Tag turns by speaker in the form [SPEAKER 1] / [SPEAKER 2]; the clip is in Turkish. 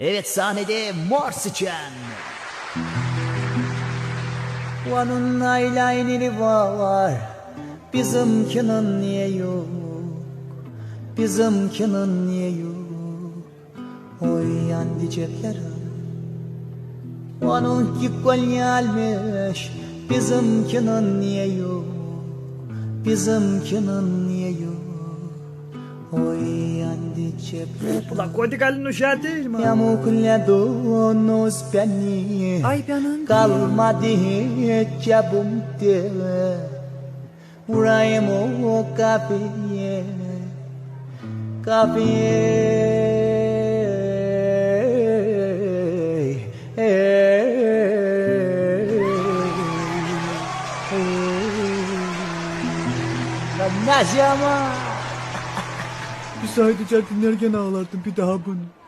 [SPEAKER 1] Evet sahnede mor sıçan.
[SPEAKER 2] Onun eyeliner'i var. Bizimkinin niye yok? Bizimkinin niye yok? Oy yandı ceplerim. Onunki gelmiş. Bizimkinin niye yok? Bizimkinin niye yok Oy yandı ceplerim
[SPEAKER 3] Ulan Kodikal'in uşağı değil mi?
[SPEAKER 2] Yamukladınız beni
[SPEAKER 3] Ay benim.
[SPEAKER 2] Kalmadı hiç çabukta Vurayım o kapıya Kapıya Nasıl ama?
[SPEAKER 3] Bir saydıca dinlerken ağlardım bir daha bunu.